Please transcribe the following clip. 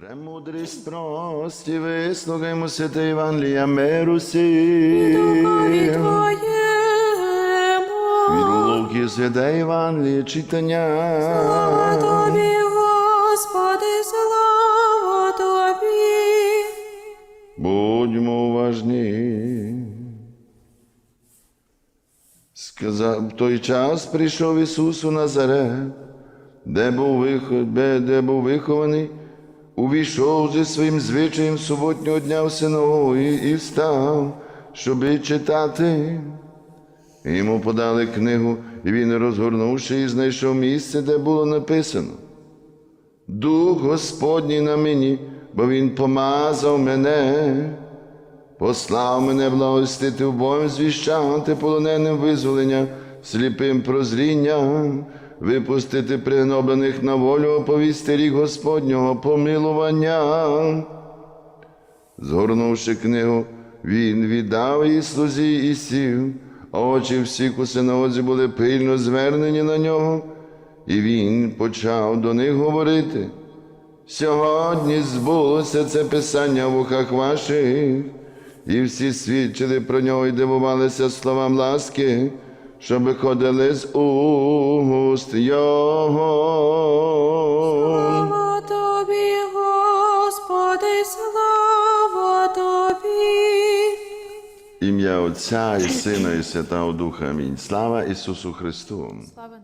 Премудрість прості, вислухаймо святе Євангелія миру. Духові Твоєму. Луки, святе Євангеліє читання. Слава Тобі, Господи, слава Тобі. Будьмо уважні. Сказав, в той час прийшов Ісус у Назарет, де був, де, де був вихований, увійшов зі своїм звичаєм суботнього дня в синагогі і встав, щоби читати. Йому подали книгу, і він, розгорнувши, і знайшов місце, де було написано. Дух Господній на мені, бо Він помазав мене, послав мене благостити вбоєм звіщати полоненим визволення, сліпим прозріння, випустити пригноблених на волю, оповісти рік Господнього помилування. Згорнувши книгу, він віддав її слузі і сів, а очі всіх у синагозі були пильно звернені на нього. І він почав до них говорити. Сьогодні збулося це писання в ухах ваших, і всі свідчили про нього і дивувалися словам ласки, що ходили з уст його. Слава Тобі, Господи, слава Тобі. Ім'я Отця і Сина, і Святого Духа. Амінь. Слава Ісусу Христу! Слава